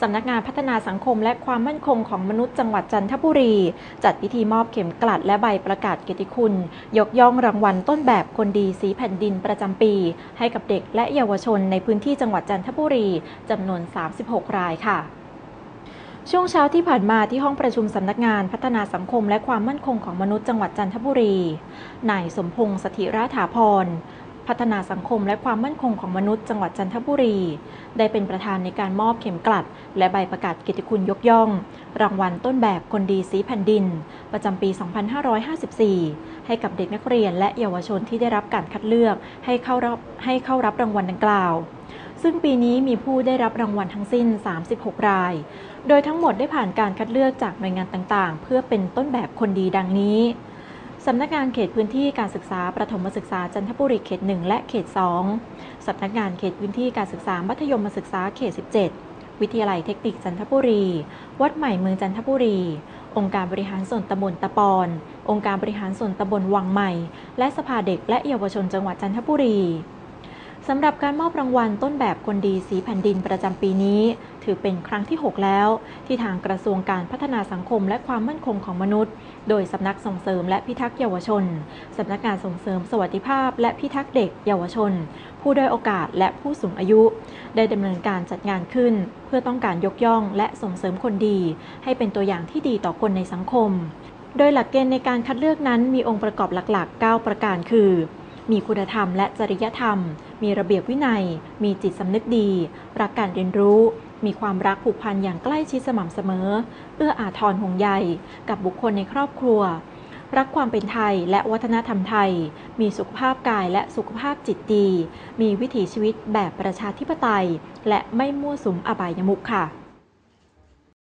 สำนักงานพัฒนาสังคมและความมั่นคงของมนุษย์จังหวัดจันทบุรี จัดพิธีมอบเข็มกลัดและใบประกาศเกียรติคุณ ยกย่องรางวัลต้นแบบคนดีสีแผ่นดินประจำปี ให้กับเด็กและเยาวชนในพื้นที่จังหวัดจันทบุรีจำนวน 36 รายค่ะช่วงเช้าที่ผ่านมาที่ห้องประชุมสำนักงานพัฒนาสังคมและความมั่นคงของมนุษย์จังหวัดจันทบุรี นายสมพงษ์สถิราถาพร พัฒนาสังคมและความมั่นคงของมนุษย์จังหวัดจันทบุรี ได้เป็นประธานในการมอบเข็มกลัด และใบประกาศเกียรติคุณยกย่อง รางวัลต้นแบบคนดีสีแผ่นดิน ประจำปี 2554 ให้กับเด็กนักเรียนและเยาวชนที่ได้รับการคัดเลือกให้เข้ารับให้เข้ารับรางวัลดังกล่าวซึ่งปีนี้มีผู้ได้รับรางวัลทั้งสิ้น 36 ราย โดยทั้งหมดได้ผ่านการคัดเลือกจากหน่วยงานต่างๆ เพื่อเป็นต้นแบบคนดีดังนี้ สำนักงานเขตพื้นที่การศึกษาประถมศึกษาจันทบุรีเขต 1 และเขต 2 สำนักงานเขตพื้นที่การศึกษามัธยมศึกษาเขต 17 วิทยาลัยเทคนิคจันทบุรี วัดใหม่เมืองจันทบุรี องค์การบริหารส่วนตำบลตะปอน องค์การบริหารส่วนตำบลวังใหม่ และสภาเด็กและเยาวชนจังหวัดจันทบุรี สำหรับการมอบรางวัลต้นแบบคนดีสีแผ่นดินประจำปีนี้ ถือเป็นครั้งที่ 6 แล้ว ที่ทางกระทรวงการพัฒนาสังคมและความมั่นคงของมนุษย์ โดยสำนักส่งเสริมและพิทักษ์เยาวชนสำนักงานส่งเสริมสวัสดิภาพ และพิทักษ์เด็ก เยาวชน ผู้ด้อยโอกาสและผู้สูงอายุ ได้ดำเนินการจัดงานขึ้น เพื่อต้องการยกย่อง และส่งเสริมคนดี ให้เป็นตัวอย่างที่ดีต่อคนในสังคม โดยหลักเกณฑ์ในการคัดเลือกนั้นมีองค์ประกอบหลักๆ 9 ประการคือ มีคุณธรรมและจริยธรรม มีระเบียบวินัย มีจิตสำนึกดี รักการเรียนรู้ มีความรักผูกพันอย่างใกล้ชิดสม่ำเสมอ เอื้ออาทรห่วงใยกับบุคคลในครอบครัว รักความเป็นไทยและวัฒนธรรมไทย มีสุขภาพกายและสุขภาพจิตดี มีวิถีชีวิตแบบประชาธิปไตย และไม่มั่วสุมอบายมุขค่ะ